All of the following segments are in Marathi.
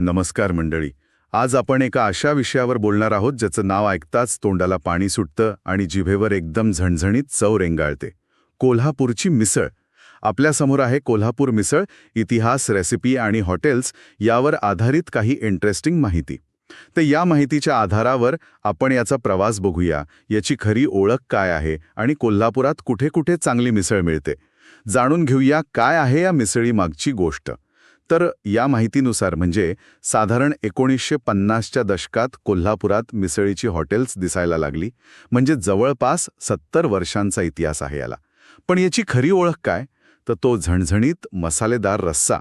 नमस्कार मंडळी. आज आपण एका अशा विषयावर बोलणार आहोत ज्याचं नाव ऐकताच तोंडाला पाणी सुटतं आणि जिभेवर एकदम झणझणीत चव रेंगाळते. कोल्हापूरची मिसळ. आपल्यासमोर आहे कोल्हापूर मिसळ इतिहास रेसिपी आणि हॉटेल्स यावर आधारित काही इंटरेस्टिंग माहिती. तर या माहितीच्या आधारावर आपण याचा प्रवास बघूया. याची खरी ओळख काय आहे आणि कोल्हापुरात कुठे कुठे चांगली मिसळ मिळते? जाणून घेऊया काय आहे या मिसळी मागची गोष्ट. तर या माहितीनुसार म्हणजे साधारण एकोणीसशे पन्नासच्या दशकात कोल्हापुरात मिसळीची हॉटेल्स दिसायला लागली. म्हणजे जवळपास सत्तर वर्षांचा इतिहास आहे याला. पण याची खरी ओळख काय? तर तो झणझणीत मसालेदार रस्सा.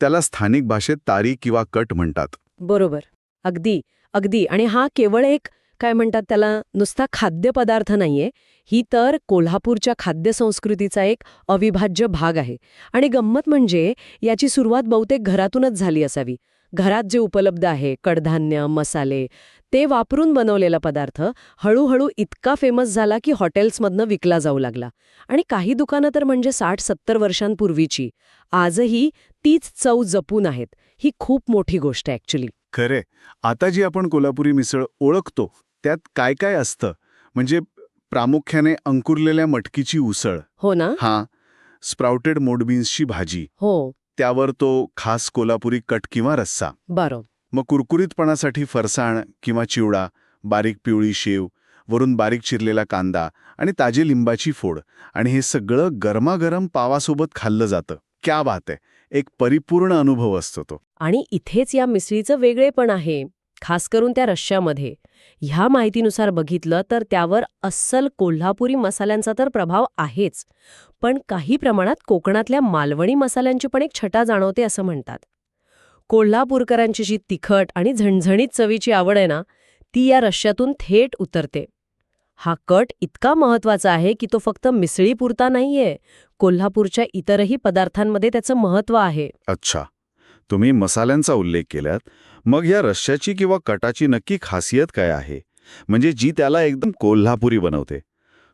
त्याला स्थानिक भाषेत तारी किंवा कट म्हणतात. बरोबर. अगदी अगदी. आणि हा केवळ एक काय म्हणतात त्याला? नुसता खाद्यपदार्थ नाहीये. ही तर कोल्हापूरच्या खाद्य संस्कृतीचा एक अविभाज्य भाग आहे. आणि गंमत म्हणजे याची सुरुवात बहुतेक घरातूनच झाली असावी. घरात जे उपलब्ध आहे कडधान्य मसाले ते वापरून बनवलेला पदार्थ हळूहळू इतका फेमस झाला की हॉटेल्समधनं विकला जाऊ लागला. आणि काही दुकानं तर म्हणजे साठ सत्तर वर्षांपूर्वीची. आजही तीच चव जपून आहेत. ही खूप मोठी गोष्ट ॲक्च्युली खरे आता जी आपण कोल्हापुरी मिसळ ओळखतो त्यात काय काय असतं? म्हणजे प्रामुख्याने अंकुरलेल्या मटकीची उसळ. हो ना? हा. स्प्राउटेड मोडबीन्सची भाजी. हो. त्यावर तो खास कोल्हापुरी कट किंवा रस्सा. बरं. मग कुरकुरीतपणासाठी फरसाण किंवा चिवडा बारीक पिवळी शेव वरून बारीक चिरलेला कांदा आणि ताजे लिंबाची फोड. आणि हे सगळं गरमागरम पावासोबत खाल्लं जातं. क्या बात आहे. एक परिपूर्ण अनुभव असतो तो. आणि इथेच या मिसळीचं वेगळेपण आहे. खास करून त्या रश्श्यामध्ये. ह्या माहितीनुसार बघितलं तर त्यावर अस्सल कोल्हापुरी मसाल्यांचा तर प्रभाव आहेच. पण काही प्रमाणात कोकणातल्या मालवणी मसाल्यांची पण एक छटा जाणवते असं म्हणतात. कोल्हापूरकरांची जी तिखट आणि झणझणीत चवीची आवड आहे ना ती या रश्श्यातून थेट उतरते. हा कट इतका महत्त्वाचा आहे की तो फक्त मिसळीपुरता नाहीये. कोल्हापूरच्या इतरही पदार्थांमध्ये त्याचं महत्त्व आहे. अच्छा. तुम्ही मसाल्यांचा उल्लेख केल्यात मग या रश्श्याची किंवा कटाची नक्की खासियत काय आहे? म्हणजे जी त्याला एकदम कोल्हापुरी बनवते.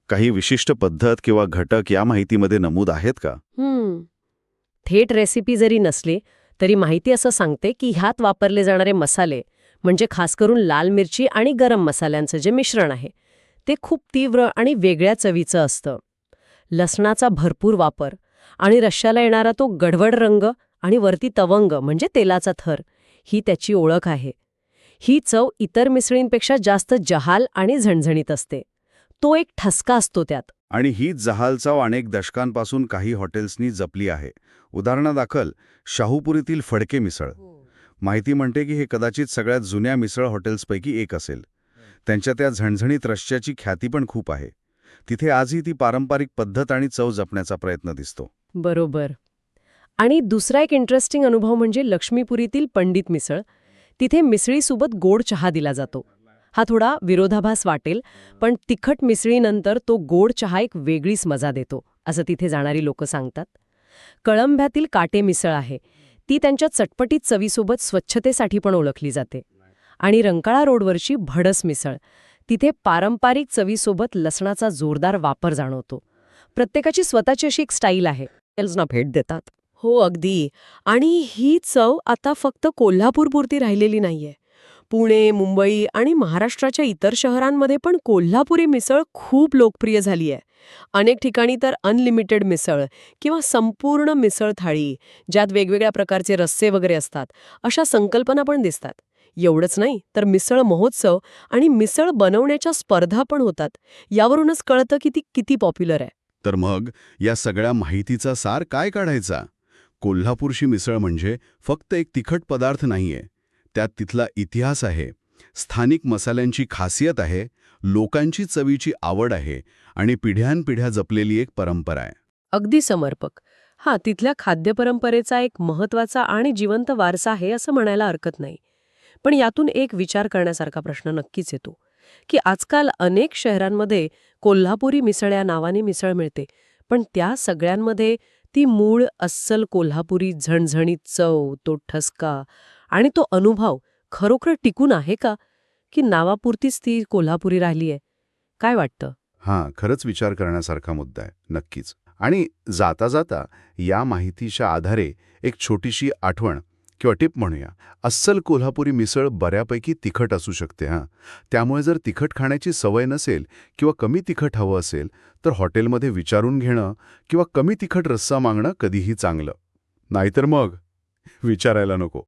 काही विशिष्ट पद्धत किंवा घटक या माहितीमध्ये नमूद आहेत का? हम्म. थेट रेसिपी जरी नसली तरी माहिती असं सांगते की ह्यात वापरले जाणारे मसाले म्हणजे खास करून लाल मिरची आणि गरम मसाल्यांचं जे मिश्रण आहे ते खूप तीव्र आणि वेगळ्या चवीचं असतं. लसणाचा भरपूर वापर आणि रश्श्याला येणारा तो गडवड रंग आणि वरती तवंग म्हणजे तेलाचा थर ही त्याची ओळख आहे. ही चव इतर मिसळींपेक्षा जास्त जहाल आणि झणझणीत असते. तो एक ठसका असतो त्यात. आणि ही जहाल चव अनेक दशकांपासून काही हॉटेल्सनी जपली आहे. उदाहरणादाखल शाहूपुरीतील फडके मिसळ. माहिती म्हणते की हे कदाचित सगळ्यात जुन्या मिसळ हॉटेल्सपैकी एक असेल. त्यांच्या त्या झणझणीत रश्श्याची ख्याती पण खूप आहे. तिथे आजही ती पारंपरिक पद्धत आणि चव जपण्याचा प्रयत्न दिसतो. बरोबर. आणि दुसरा एक इंटरेस्टिंग अनुभव म्हणजे लक्ष्मीपुरीतील पंडित मिसळ. तिथे मिसळीसोबत गोड चहा दिला जातो. हा थोडा विरोधाभास वाटेल पण तिखट मिसळीनंतर तो गोड चहा एक वेगळीच मजा देतो असं तिथे जाणारी लोक सांगतात. कळंब्यातील काटे मिसळ आहे. ती त्यांच्या चटपटीत चवीसोबत स्वच्छतेसाठी पण ओळखली जाते. आणि रंकाळा रोडवरची भडस मिसळ. तिथे पारंपरिक चवीसोबत लसणाचा जोरदार वापर जाणवतो. प्रत्येकाची स्वतःची अशी एक स्टाईल आहे. भेट देतात. हो अगदी. आणि ही चव आता फक्त कोल्हापूरपुरती राहिलेली नाहीये. पुणे मुंबई आणि महाराष्ट्राच्या इतर शहरांमध्ये पण कोल्हापुरी मिसळ खूप लोकप्रिय झाली आहे अनेक ठिकाणी तर अनलिमिटेड मिसळ किंवा संपूर्ण मिसळ थाळी ज्यात वेगवेगळ्या प्रकारचे रस्से वगैरे असतात अशा संकल्पना पण दिसतात. एवढंच नाही तर मिसळ महोत्सव आणि मिसळ बनवण्याच्या स्पर्धा पण होतात. यावरूनच कळतं की ती किती पॉप्युलर आहे. तर मग या सगळ्या माहितीचा सार काय काढायचा? कोल्हापूरची मिसळ म्हणजे फक्त एक तिखट पदार्थ नाहीये. त्यात तिथला इतिहास आहे. स्थानिक मसाल्यांची खासियत आहे. लोकांची चवीची आवड आहे. आणि पिढ्यानपिढ्या जपलेली एक परंपरा आहे. अगदी समर्पक. हा तिथल्या खाद्यपरंपरेचा एक महत्त्वाचा आणि जिवंत वारसा आहे असं म्हणायला हरकत नाही. पण यातून एक विचार करण्यासारखा प्रश्न नक्कीच येतो की आजकाल अनेक शहरांमध्ये कोल्हापुरी मिसळ या नावाने मिसळ मिळते. पण त्या सगळ्यांमध्ये ती मूळ अस्सल कोल्हापुरी झणझणीत चव तो ठसका आणि तो अनुभव खरोखर टिकून आहे का? की नावापुरतीच ती कोल्हापुरी राहिली आहे? काय वाटतं? हां खरंच विचार करण्यासारखा मुद्दा आहे नक्कीच. आणि जाता जाता या माहितीच्या आधारे एक छोटीशी आठवण किंवा टिप म्हणूया. अस्सल कोल्हापुरी मिसळ बऱ्यापैकी तिखट असू शकते हां. त्यामुळे जर तिखट खाण्याची सवय नसेल किंवा कमी तिखट हवं असेल तर हॉटेलमध्ये विचारून घेणं किंवा कमी तिखट रस्सा मागणं कधीही चांगलं. नाहीतर मग विचारायला नको.